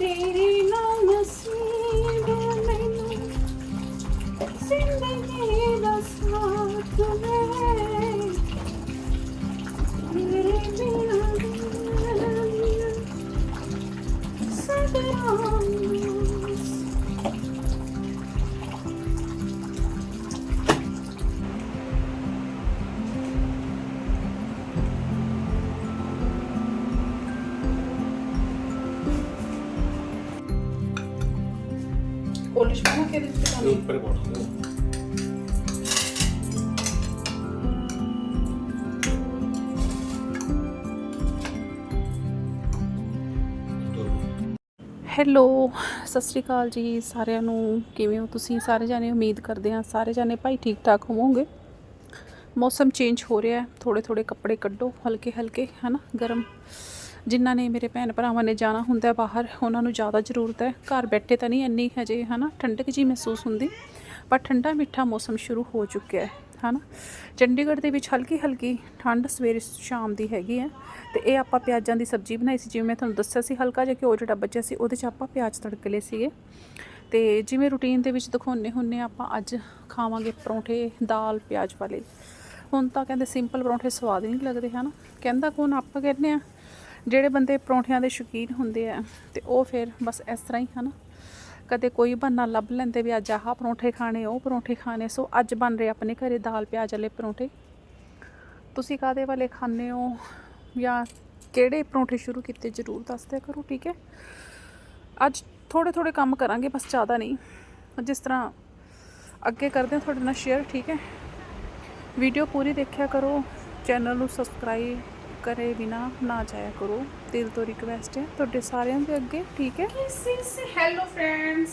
ਤੇਰੀ ਨਾ ਨਸੀਬ ਮੈਨੂੰ ਜ਼ਿੰਦਗੀ ਹੈਲੋ, ਸਤਿ ਸ਼੍ਰੀ ਅਕਾਲ ਜੀ ਸਾਰਿਆਂ ਨੂੰ। ਕਿਵੇਂ ਹੋ ਤੁਸੀਂ? ਸਾਰੇ ਜਾਣੇ ਉਮੀਦ ਕਰਦੇ ਹਾਂ ਸਾਰੇ ਜਾਣੇ ਭਾਈ ਠੀਕ ਠਾਕ ਹੋਵੋਗੇ। ਮੌਸਮ ਚੇਂਜ ਹੋ ਰਿਹਾ ਹੈ। ਥੋੜੇ ਥੋੜੇ ਕੱਪੜੇ ਕੱਢੋ ਹਲਕੇ ਹਲਕੇ ਹਨਾ, ਗਰਮ। ਜਿਨ੍ਹਾਂ ਨੇ ਮੇਰੇ ਭੈਣ ਭਰਾਵਾਂ ਨੇ ਜਾਣਾ ਹੁੰਦਾ ਬਾਹਰ, ਉਹਨਾਂ ਨੂੰ ਜ਼ਿਆਦਾ ਜ਼ਰੂਰਤ ਹੈ। ਘਰ ਬੈਠੇ ਤਾਂ ਨਹੀਂ ਇੰਨੀ ਹਜੇ, ਹਨਾ, ਠੰਡਕ ਜੀ ਮਹਿਸੂਸ ਹੁੰਦੀ। ਪਰ ਠੰਡਾ ਮਿੱਠਾ ਮੌਸਮ ਸ਼ੁਰੂ ਹੋ ਚੁੱਕਿਆ ਹੈ। ਹਨਾ? ਚੰਡੀਗੜ੍ਹ ਦੇ ਵਿੱਚ ਹਲਕੀ ਹਲਕੀ ਠੰਡ ਸਵੇਰੇ ਸ਼ਾਮ ਦੀ ਹੈਗੀ ਹੈ ਤੇ ਇਹ ਆਪਾਂ ਪਿਆਜ਼ਾਂ ਦੀ ਸਬਜ਼ੀ ਬਣਾਈ ਸੀ ਜਿਵੇਂ ਮੈਂ ਤੁਹਾਨੂੰ ਦੱਸਿਆ ਸੀ ਹਲਕਾ ਜਿਹਾ ਘਿਓ ਜਿਹੜਾ ਬਚਿਆ ਸੀ ਉਹਦੇ 'ਚ ਆਪਾਂ ਪਿਆਜ਼ ਤੜਕ ਲਏ ਸੀਗੇ। ਤੇ ਜਿਵੇਂ ਰੂਟੀਨ ਦੇ ਵਿੱਚ ਦਿਖਾਉਂਦੇ ਹੁੰਨੇ ਹਾਂ, ਆਪਾਂ ਅੱਜ ਖਾਵਾਂਗੇ ਪਰੌਂਠੇ ਦਾਲ ਪਿਆਜ਼ ਵਾਲੇ। ਹੁਣ ਤਾਂ ਕਹਿੰਦੇ ਸਿੰਪਲ ਪਰੌਂਠੇ ਸਵਾਦ ਹੀ ਨਹੀਂ ਲੱਗਦੇ ਹਨ? ਕਹਿੰਦਾ ਕੌਣ ਆਪਾਂ ਕਹਿੰਦੇ ਆ ਜਿਹੜੇ ਬੰਦੇ ਪਰੌਂਠਿਆਂ ਦੇ ਸ਼ੌਕੀਨ ਹੁੰਦੇ ਆ ਤੇ ਉਹ ਫਿਰ ਬਸ ਇਸ ਤਰ੍ਹਾਂ ਹੀ ਹਨ? ਕਦੇ ਕੋਈ ਬਹਾਨਾ ਲੱਭ ਲੈਂਦੇ ਵੀ ਅੱਜ ਆਹ ਪਰੌਂਠੇ ਖਾਣੇ, ਉਹ ਪਰੌਂਠੇ ਖਾਣੇ, ਸੋ ਅੱਜ ਬਣ ਰਹੇ ਆਪਣੇ ਘਰੇ ਦਾਲ, ਪਿਆਜ਼ ਵਾਲੇ ਪਰੌਂਠੇ। ਤੁਸੀਂ ਕਾਦੇ ਵਾਲੇ ਖਾਣੇ ਹੋ? ਜਾਂ ਕਿਹੜੇ ਪਰੌਂਠੇ ਸ਼ੁਰੂ ਕੀਤੇ, ਜਰੂਰ ਦੱਸ ਦਿਆ ਕਰੋ, ਠੀਕ ਹੈ? ਅੱਜ ਥੋੜੇ ਥੋੜੇ ਕੰਮ ਕਰਾਂਗੇ, ਬਸ ਜ਼ਿਆਦਾ ਨਹੀਂ। ਜਿਸ ਤਰ੍ਹਾਂ ਅੱਗੇ ਕਰਦੇ ਹਾਂ, ਤੁਹਾਡੇ ਨਾਲ ਸ਼ੇਅਰ ਠੀਕ ਹੈ? ਵੀਡੀਓ ਪੂਰੀ ਦੇਖਿਆ ਕਰੋ ਚੈਨਲ ਨੂੰ ਸਬਸਕ੍ਰਾਈਬ ਕਰੇ ਬਿਨਾ ਨਾ ਜਾਇਆ ਕਰੋ। ਦਿਲ ਤੋਂ ਰਿਕਵੈਸਟ ਹੈ। ਤੁਹਾਡੇ ਸਾਰਿਆਂ ਦੇ ਅੱਗੇ, ਠੀਕ ਹੈ? ਹੈਲੋ ਫਰੈਂਡਸ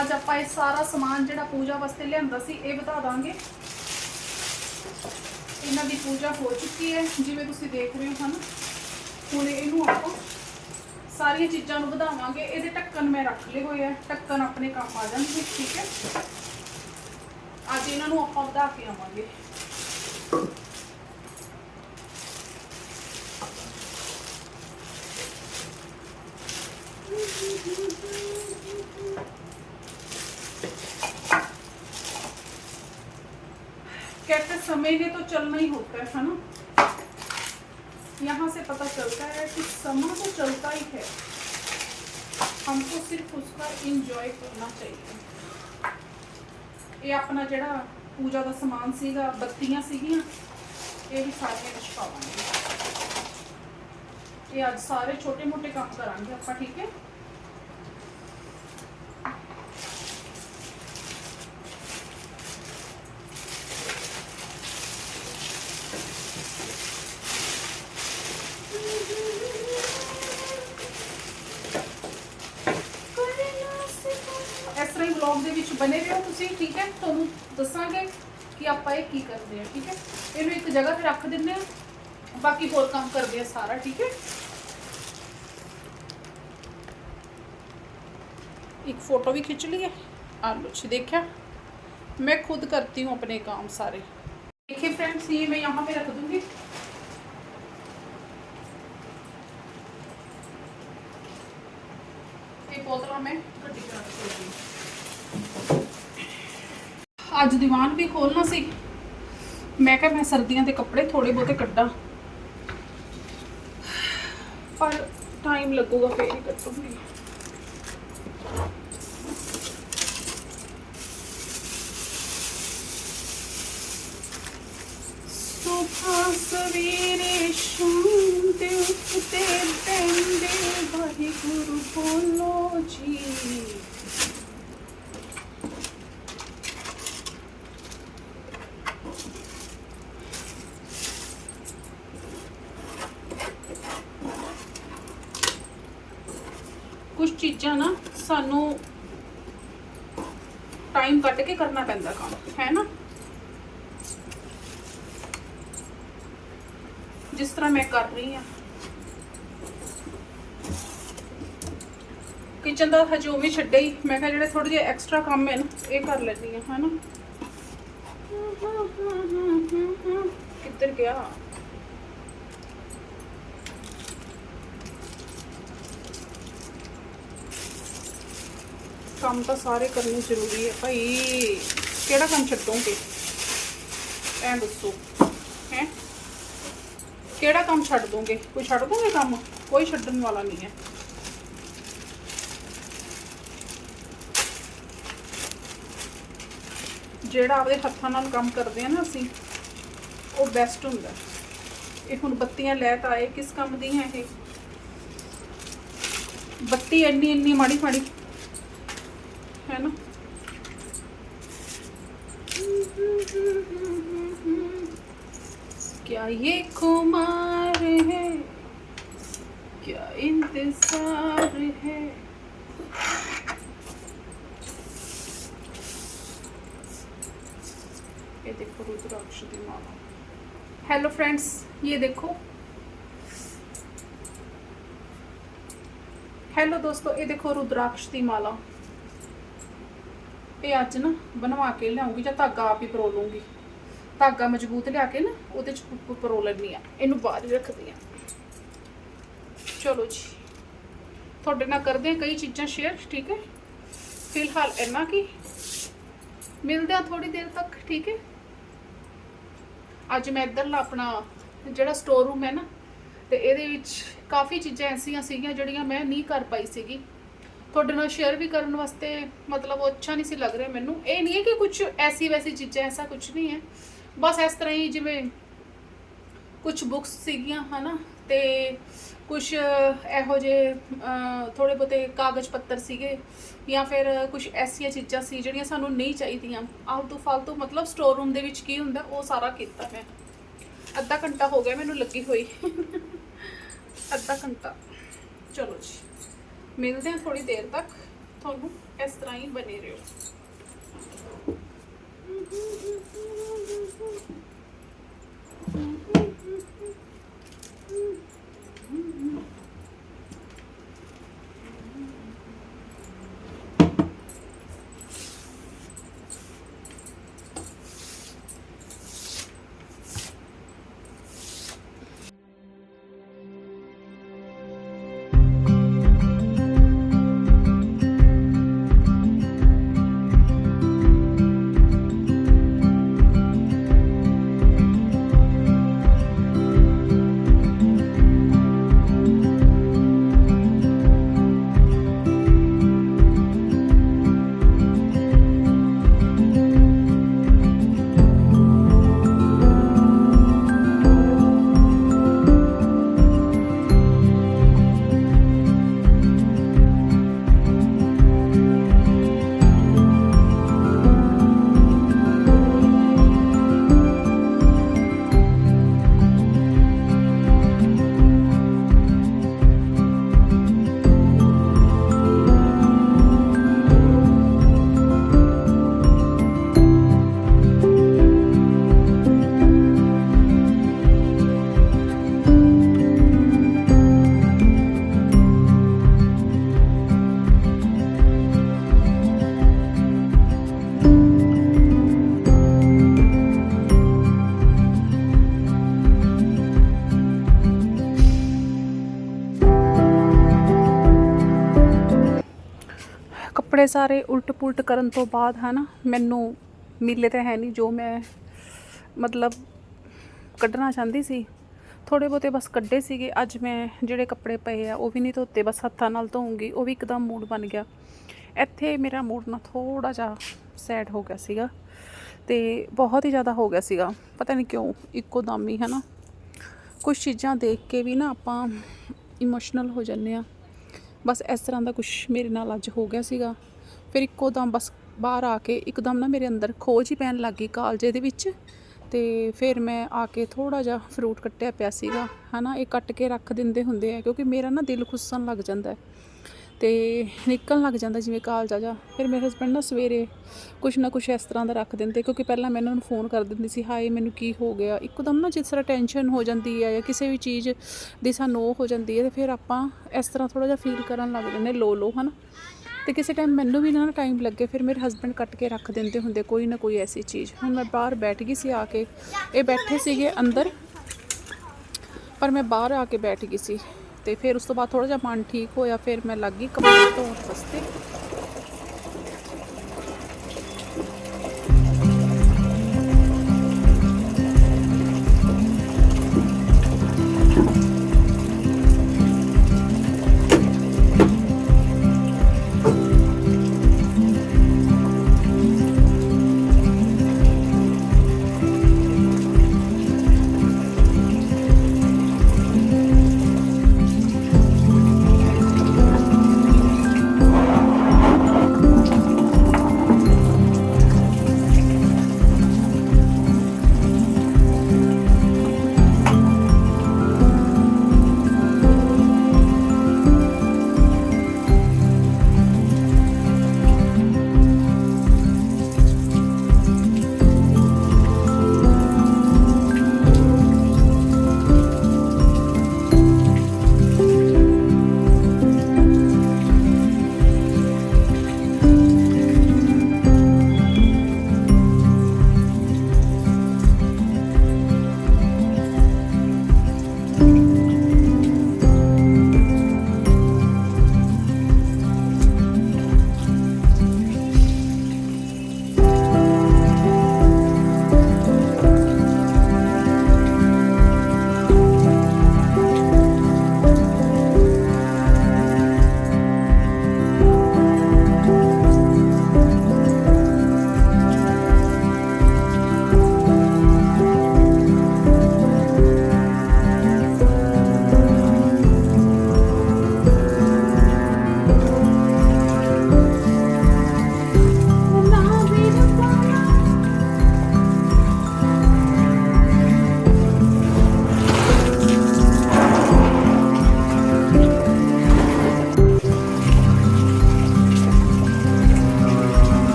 ਅੱਜ ਆਪਾਂ ਇਹ ਸਾਰਾ ਸਮਾਨ ਜਿਹੜਾ ਪੂਜਾ ਵਾਸਤੇ ਲਿਆਂਦਾ ਸੀ, ਇਹ ਬਤਾ ਦਾਂਗੇ। ਇਹਨਾਂ ਦੀ ਪੂਜਾ ਹੋ ਚੁੱਕੀ ਹੈ, ਜਿਵੇਂ ਤੁਸੀਂ ਦੇਖ ਰਹੇ ਹੋ ਹਨ ਹੁਣ ਇਹਨੂੰ ਆਪਾਂ ਸਾਰੀਆਂ ਚੀਜ਼ਾਂ ਨੂੰ ਵਧਾਵਾਂਗੇ। ਇਹਦੇ ਢੱਕਣ ਮੈਂ ਰੱਖ ਲਏ ਹੋਏ ਆ। ਢੱਕਣ ਆਪਣੇ ਕੰਮ ਆ ਜਾਣਗੇ, ਠੀਕ ਹੈ? ਅੱਜ ਇਹਨਾਂ ਨੂੰ ਆਪਾਂ ਵਧਾ ਕੇ ਆਵਾਂਗੇ। कहते समय ने तो चलना ही होता है है ना यहाँ से पता चलता है कि समा तो चलता ही है हमको सिर्फ उसका इंजॉय करना चाहिए ਇਹ ਆਪਣਾ ਜਿਹੜਾ ਪੂਜਾ ਦਾ ਸਮਾਨ ਸੀਗਾ ਬੱਤੀਆਂ ਸੀਗੀਆਂ ਇਹ ਵੀ ਸਾਰੀਆਂ ਵਿੱਚ ਪਾਵਾਂਗੇ ਇਹ ਅੱਜ ਸਾਰੇ ਛੋਟੇ ਮੋਟੇ ਕੰਮ ਕਰਾਂਗੇ ਆਪਾਂ ਠੀਕ ਹੈ ਇਹ ਕੀ ਕਰਦੇ ਆ ਠੀਕ ਹੈ ਇਹਨੂੰ ਇੱਕ ਜਗ੍ਹਾ ਤੇ ਰੱਖ ਦਿੰਦੇ ਆ ਬਾਕੀ ਹੋਰ ਕੰਮ ਕਰਦੇ ਆ ਸਾਰਾ ਠੀਕ ਹੈ एक फोटो भी खींच लिए आलू अच्छी देखा मैं खुद करती हूँ अपने काम सारे देखिए फ्रेंड्स ये मैं यहाँ पे रख दूंगी ये बोतल में कटी कर ਮੈਂ ਕਿਹਾ ਮੈਂ ਸਰਦੀਆਂ ਦੇ ਕੱਪੜੇ ਥੋੜੇ ਬਹੁਤੇ ਕੱਢਾਂ। ਪਰ ਟਾਈਮ ਲੱਗੂਗਾ ਫੇਰ ਹੀ ਕੱਟੂੰਗੀ ਸੁਬਹ ਸਵੇਰੇ ਸ਼ਾਮ ਦੇ ਉੱਤੇ ਪੈਂਦੇ ਵਾਹਿਗੁਰੂ ਬੋਲੋ ਜੀ। ਚੀਜ਼ਾਂ ਨਾ ਸਾਨੂੰ ਟਾਈਮ ਕੱਢ ਕੇ ਕਰਨਾ ਪੈਂਦਾ ਕੰਮ, ਹੈ ਨਾ? ਜਿਸ ਤਰ੍ਹਾਂ ਮੈਂ ਕਰ ਰਹੀ ਹਾਂ। ਕਿਚਨ ਦਾ ਹਜੇ ਉਵੇਂ ਛੱਡੇ ਹੀ। ਮੈਂ ਕਿਹਾ ਜਿਹੜੇ ਥੋੜੇ ਜਿਹਾ ਐਕਸਟਰਾ ਕੰਮ ਹੈ ਨਾ, ਇਹ ਕਰ ਲੈਂਦੀ ਹਾਂ, ਹੈ ਨਾ? ਕਿੱਧਰ ਗਿਆ? ਕੰਮ ਤਾਂ ਸਾਰੇ ਕਰਨੇ ਜ਼ਰੂਰੀ ਹੈ ਭਾਈ, ਕਿਹੜਾ ਕੰਮ ਛੱਡੋਗੇ? ਐਂ ਦੱਸੋ, ਹੈ? ਕਿਹੜਾ ਕੰਮ ਛੱਡ ਦੋਗੇ? ਕੋਈ ਛੱਡ ਦੋਗੇ ਕੰਮ? ਕੋਈ ਛੱਡਣ ਵਾਲਾ ਨਹੀਂ ਹੈ। ਜਿਹੜਾ ਆਪਦੇ ਹੱਥਾਂ ਨਾਲ ਕੰਮ ਕਰਦੇ ਆ ਨਾ ਅਸੀਂ, ਉਹ ਬੈਸਟ ਹੁੰਦਾ। ਇਹ ਹੁਣ ਬੱਤੀਆਂ ਲੈ ਤਾਂ ਆਏ, ਕਿਸ ਕੰਮ ਦੀਆਂ ਇਹ? ਬੱਤੀ ਇੰਨੀ ਇੰਨੀ ਮਾੜੀ ਮਾੜੀ है ना? क्या ये कुमार है? क्या इंतज़ार है? ये देखो रुद्राक्ष दिमाग हेलो फ्रेंड्स ये देखो। हेलो दोस्तों, ये देखो रुद्राक्ष की माला। ਇਹ ਅੱਜ ਨਾ ਬਣਵਾ ਕੇ ਲਿਆਉਂਗੀ ਜਾਂ ਧਾਗਾ ਆਪ ਹੀ ਪਰੋ ਲੂੰਗੀ ਧਾਗਾ ਮਜ਼ਬੂਤ ਲਿਆ ਕੇ ਨਾ ਉਹਦੇ ਚ ਪ- ਪ- ਪਰੋ ਲੈਣੀ ਆ ਇਹਨੂੰ ਬਾਹਰ ਰੱਖਦੀ ਆ ਚਲੋ ਜੀ। ਤੁਹਾਡੇ ਨਾਲ ਕਰਦੇ ਆ ਕਈ ਚੀਜ਼ਾਂ ਸ਼ੇਅਰ ਠੀਕ ਹੈ? ਫਿਲਹਾਲ ਇੰਨਾ ਕੀ। ਮਿਲਦੇ ਆ ਥੋੜੀ ਦੇਰ ਤੱਕ, ਠੀਕ ਹੈ? ਅੱਜ ਮੈਂ ਇੱਧਰਲਾ ਆਪਣਾ ਜਿਹੜਾ ਸਟੋਰ ਰੂਮ ਹੈ ਨਾ, ਤੇ ਇਹਦੇ ਵਿੱਚ ਕਾਫੀ ਚੀਜ਼ਾਂ ਐਸੀਆਂ ਸੀਗੀਆਂ ਜਿਹੜੀਆਂ ਮੈਂ ਨਹੀਂ ਕਰ ਪਾਈ ਸੀਗੀ। ਤੁਹਾਡੇ ਨਾਲ ਸ਼ੇਅਰ ਵੀ ਕਰਨ ਵਾਸਤੇ ਮਤਲਬ ਉਹ ਅੱਛਾ ਨਹੀਂ ਸੀ ਲੱਗ ਰਿਹਾ ਮੈਨੂੰ। ਇਹ ਨਹੀਂ ਹੈ ਕਿ ਕੁਝ ਐਸੀ ਵੈਸੀ ਚੀਜ਼ਾਂ ਐਸਾ ਕੁਝ ਨਹੀਂ ਹੈ। ਬਸ ਇਸ ਤਰ੍ਹਾਂ ਹੀ ਜਿਵੇਂ ਕੁਝ ਬੁੱਕਸ ਸੀਗੀਆਂ ਹਨਾ ਤੇ ਕੁਝ ਇਹੋ ਜਿਹੇ ਅਹ, ਥੋੜੇ ਬਹੁਤੇ ਕਾਗਜ਼ ਪੱਤਰ ਸੀਗੇ ਜਾਂ ਫਿਰ ਕੁਝ ਐਸੀਆਂ ਚੀਜ਼ਾਂ ਸੀ ਜਿਹੜੀਆਂ ਸਾਨੂੰ ਨਹੀਂ ਚਾਹੀਦੀਆਂ। ਆਲਤੂ ਫਾਲਤੂ ਮਤਲਬ ਸਟੋਰ ਰੂਮ ਦੇ ਵਿੱਚ ਕੀ ਹੁੰਦਾ ਉਹ ਸਾਰਾ ਕੀਤਾ ਮੈਂ। ਅੱਧਾ ਘੰਟਾ ਹੋ ਗਿਆ ਮੈਨੂੰ ਲੱਗੀ ਹੋਈ। ਅੱਧਾ ਘੰਟਾ। ਚਲੋ ਜੀ। ਮਿਲਦੇ ਹਾਂ ਥੋੜੀ ਦੇਰ ਤੱਕ। ਤੁਹਾਨੂੰ ਇਸ ਤਰ੍ਹਾਂ ਹੀ ਬਨੇ ਰਹੋ। ਕੱਪੜੇ ਸਾਰੇ ਉਲਟ ਪੁਲਟ ਕਰਨ ਤੋਂ ਬਾਅਦ, ਹਨਾ, ਮੈਨੂੰ ਮਿਲੇ ਤਾਂ ਹੈ ਨਹੀਂ ਜੋ ਮੈਂ, ਮਤਲਬ ਕੱਢਣਾ ਚਾਹੁੰਦੀ ਸੀ। ਥੋੜੇ ਬਹੁਤੇ ਬਸ ਕੱਢੇ ਸੀਗੇ। ਅੱਜ ਮੈਂ ਜਿਹੜੇ ਕੱਪੜੇ ਪਏ ਆ, ਉਹ ਵੀ ਨਹੀਂ ਧੋਤੇ, ਬਸ ਹੱਥਾਂ ਨਾਲ ਧੋਉਂਗੀ ਉਹ ਵੀ ਇੱਕਦਮ ਮੂਡ ਬਣ ਗਿਆ। ਇੱਥੇ ਮੇਰਾ ਮੂਡ ਨਾ ਥੋੜਾ ਜਿਹਾ ਸੈਡ ਹੋ ਗਿਆ ਸੀਗਾ ਤੇ ਬਹੁਤ ਹੀ ਜ਼ਿਆਦਾ ਹੋ ਗਿਆ ਸੀਗਾ। ਪਤਾ ਨਹੀਂ ਕਿਉਂ, ਇੱਕੋ ਦਮ ਹੀ, ਹਨਾ। ਕੁਝ ਚੀਜ਼ਾਂ ਦੇਖ ਕੇ ਵੀ ਨਾ ਆਪਾਂ ਇਮੋਸ਼ਨਲ ਹੋ ਜਾਂਦੇ ਆ। ਬਸ ਇਸ ਤਰ੍ਹਾਂ ਦਾ ਕੁਝ ਮੇਰੇ ਨਾਲ ਅੱਜ ਹੋ ਗਿਆ ਸੀਗਾ। ਫਿਰ ਇੱਕੋ ਦਮ ਬਸ ਬਾਹਰ ਆ ਕੇ ਇੱਕਦਮ ਨਾ ਮੇਰੇ ਅੰਦਰ ਖੋਜ ਹੀ ਪੈਣ ਲੱਗ ਗਈ ਕਾਲਜੇ ਦੇ ਵਿੱਚ। ਤੇ ਫਿਰ ਮੈਂ ਆ ਕੇ ਥੋੜਾ ਜਿਹਾ ਫਰੂਟ ਕੱਟਿਆ ਪਿਆ ਸੀਗਾ। ਹਨਾ, ਇਹ ਕੱਟ ਕੇ ਰੱਖ ਦਿੰਦੇ ਹੁੰਦੇ ਆ ਕਿਉਂਕਿ ਮੇਰਾ ਨਾ ਦਿਲ ਖੁੱਸਣ ਲੱਗ ਜਾਂਦਾ ਹੈ। ਤੇ ਨਿਕਲਣ ਲੱਗ ਜਾਂਦਾ ਜਿਵੇਂ ਕਾਲਜਾ ਜਾ। ਫਿਰ ਮੇਰੇ ਹਸਬੰਡ ਨਾ ਸਵੇਰੇ ਕੁਛ ਨਾ ਕੁਛ ਇਸ ਤਰ੍ਹਾਂ ਦਾ ਰੱਖ ਦਿੰਦੇ, ਕਿਉਂਕਿ ਪਹਿਲਾਂ ਮੈਂ ਉਹਨਾਂ ਨੂੰ ਫੋਨ ਕਰ ਦਿੰਦੀ ਸੀ, ਹਾਏ, ਮੈਨੂੰ ਕੀ ਹੋ ਗਿਆ? ਇੱਕਦਮ ਨਾ ਜਿਸ ਤਰ੍ਹਾਂ ਟੈਨਸ਼ਨ ਹੋ ਜਾਂਦੀ ਹੈ ਜਾਂ ਕਿਸੇ ਵੀ ਚੀਜ਼ ਦੀ ਸਾਨੂੰ ਉਹ ਹੋ ਜਾਂਦੀ ਹੈ ਤੇ ਫਿਰ ਆਪਾਂ ਇਸ ਤਰ੍ਹਾਂ ਥੋੜਾ ਜਿਹਾ ਫੀਲ ਕਰਨ ਲੱਗ ਜਾਂਦੇ ਲੋ ਲੋ ਹਨਾ। ਤੇ ਕਿਸੇ ਟਾਈਮ ਮੈਨੂੰ ਵੀ ਨਾ ਟਾਈਮ ਲੱਗੇ, ਫਿਰ ਮੇਰੇ ਹਸਬੰਡ ਕੱਟ ਕੇ ਰੱਖ ਦਿੰਦੇ ਹੁੰਦੇ ਕੋਈ ਨਾ ਕੋਈ ਐਸੀ ਚੀਜ਼। ਹੁਣ ਮੈਂ ਬਾਹਰ ਬੈਠ ਗਈ ਸੀ ਆ ਕੇ, ਇਹ ਬੈਠੇ ਸੀਗੇ ਅੰਦਰ, ਪਰ ਮੈਂ ਬਾਹਰ ਆ ਕੇ ਬੈਠ ਗਈ ਸੀ। ਤੇ ਫਿਰ ਉਸ ਤੋਂ ਬਾਅਦ ਥੋੜਾ ਜਿਹਾ ਮਨ ਠੀਕ ਹੋਇਆ, ਫਿਰ ਮੈਂ ਲੱਗ ਗਈ ਕੱਪੜੇ ਧੋਣ ਵਾਸਤੇ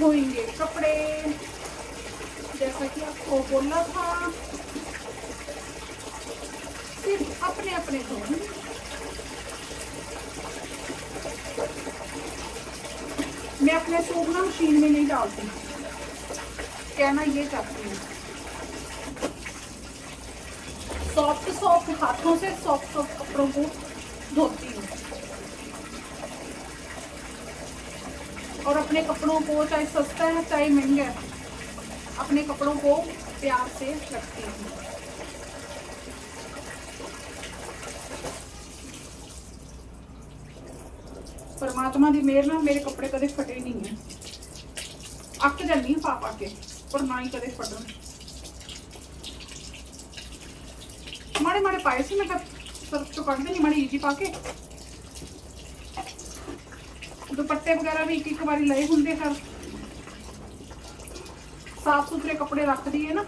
धोएँगे कपड़े। जैसा कि आपको बोला था। सिर्फ़ अपने अपने धोएँगे। मैं अपने सूप ना मशीन में नहीं डालती। कहना ये चाहती हूँ। सॉफ्ट सॉफ्ट हाथों से सॉफ्ट सॉफ्ट कपड़ों को धोती। और अपने कपड़ों को, चाहे सस्ता है, चाहे महँगा है, अपने कपड़ों को प्यार से रखती हूँ। परमात्मा की मेहर ना मेरे कपड़े कदे फटे नहीं है। अक् जानी पा पा के पर ना ही कदे फटन। माड़े माड़े पाए से, मैं सर चो माड़ी ईजी पा के ਦੁਪੱਟੇ ਵਗੈਰਾ ਵੀ ਇੱਕ ਇੱਕ ਵਾਰੀ ਲਏ ਹੁੰਦੇ ਹਨ। ਸਾਫ਼ ਸੁਥਰੇ ਕੱਪੜੇ ਰੱਖਦੀ ਹੈ ਨਾ।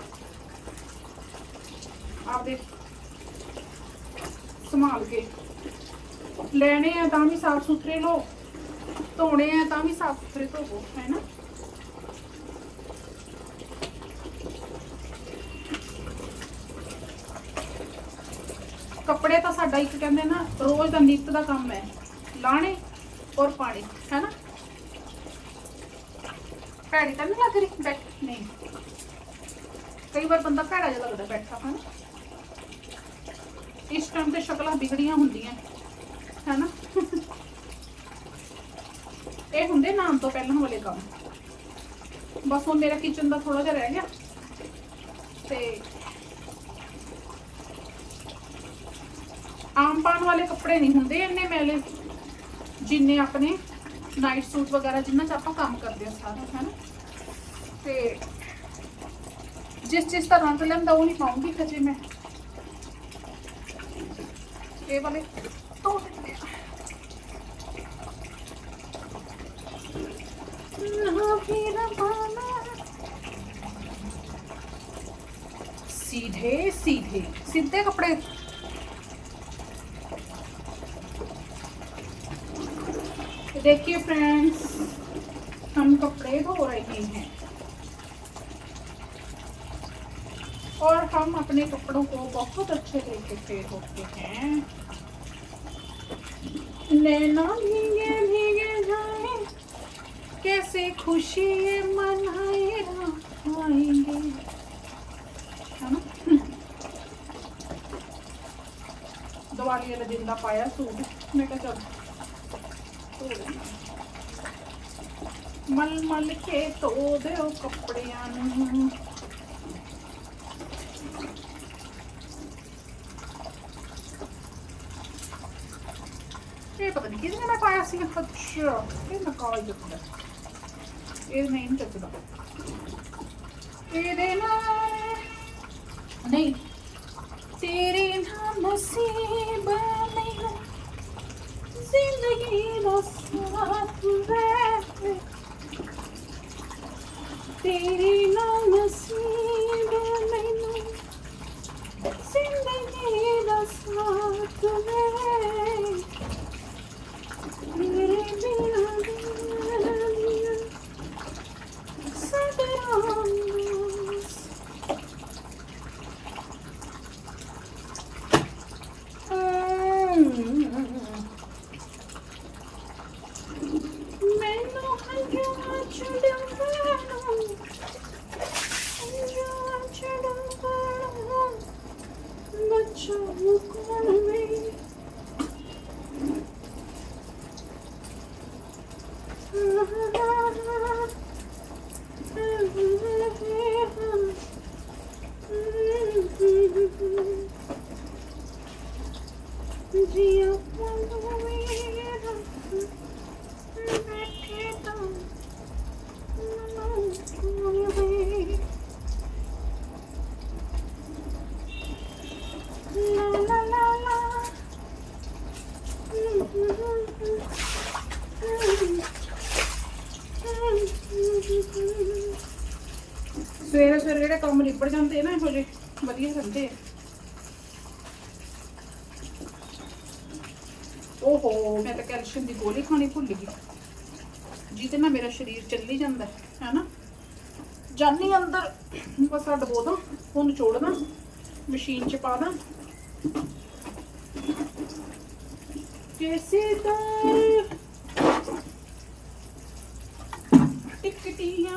ਆਪਦੇ ਸੰਭਾਲ ਕੇ। ਲੈਣੇ ਆ ਤਾਂ ਵੀ ਸਾਫ਼ ਸੁਥਰੇ ਲੋ ਧੋਣੇ ਆ ਤਾਂ ਵੀ ਸਾਫ਼ ਸੁਥਰੇ ਧੋਵੋ, ਹੈ ਨਾ? ਕੱਪੜੇ ਤਾਂ ਸਾਡਾ ਇੱਕ ਕਹਿੰਦੇ ਨਾ, ਰੋਜ਼ ਦਾ ਨਿੱਤ ਦਾ ਕੰਮ ਹੈ। ਲਾਣੇ ਔਰ ਪਾਣੀ ਹੈ ਨਾ ਭੈੜੀ ਤਾਂ ਨਹੀਂ ਲੱਗ ਰਹੀ? ਬੈਠ ਨਹੀਂ। ਕਈ ਵਾਰ ਬੰਦਾ ਭੈੜਾ ਜਿਹਾ ਲੱਗਦਾ ਬੈਠਾ ਹੈ ਇਸ ਟਾਈਮ ਤੇ ਸ਼ਕਲਾਂ ਵਿਗੜੀਆਂ ਹੁੰਦੀਆਂ ਹੈ ਨਾ ਇਹ ਹੁੰਦੇ ਨਾਮ ਤੋਂ ਪਹਿਲਾਂ ਵਾਲੇ ਕੰਮ। ਬਸ ਹੁਣ ਮੇਰਾ ਕਿਚਨ ਦਾ ਥੋੜਾ ਜਿਹਾ ਰਹਿ ਗਿਆ। ਤੇ ਆਮ ਪਾਣ ਵਾਲੇ ਕੱਪੜੇ ਨਹੀਂ ਹੁੰਦੇ ਇੰਨੇ ਮੈਲੇ। ਜਿੰਨੇ ਆਪਣੇ ਨਾਈਟ ਸੂਟ ਵਗੈਰਾ ਜਿੰਨਾ ਚ ਆਪਾਂ ਕੰਮ ਕਰਦੇ ਆ ਸਾਰਾ ਹੈ ਨਾ ਤੇ ਜਿਸ ਜਿਸ ਦਾ ਰੰਗ ਲੈਂਦਾ ਉਹ ਨਹੀਂ ਪਾਉਂਗੀ ਹਜੇ ਮੈਂ ਇਹ ਵਾਲੇ ਧੋ ਦਿੰਦੇ ਆ ਨਾ ਫਿਰ ਪਾਣਾ सीधे सीधे सीधे कपड़े देखिए फ्रेंड्स हम कपड़े धो रहे हैं। और हम अपने कपड़ों को बहुत अच्छे तरीके से धोते हैं। नैना भीगे भीगे जाए। कैसे खुशी मनाए आएँगे। दोबारा ये ज़िंदा पाया सूट। मैं क्या ਧੋ ਲੈਣਾ ਮਲ ਮਲ ਕੇ ਧੋ ਦਿਓ ਕੱਪੜਿਆਂ ਨੂੰ। ਇਹ ਪਤਾ ਨਹੀਂ ਕਿਹਨੇ ਮੈਂ ਪਾਇਆ ਸੀ, ਅੱਛਾ, ਇਹ ਮੈਂ ਕਾਲਾ ਇਹ ਨਹੀਂ ਚੱਕਦਾ। ਇਹਦੇ ਨਾਲ ਨਹੀਂ। ਤੇਰੇ ਨਾਲ ਨਸੀਬ ਮੈਨੂੰ Adrian. ਦੀ ਗੋਲੀ ਖਾਣੀ ਭੁੱਲ ਗਈ। ਜਿਹਦੇ ਨਾਲ ਮੇਰਾ ਸਰੀਰ ਚੱਲੀ ਜਾਂਦਾ ਹੈ ਹੈਨਾ? ਜਾਨੀ ਅੰਦਰ, ਬਸ ਆ ਡਬੋ ਦਾਂ ਹੁਣ ਚੋੜਨਾ, ਮਸ਼ੀਨ ਚ ਪਾ ਦਾਂ ਕੈਸੇ ਤਾਰ ਟਿਕਟੀਆਂ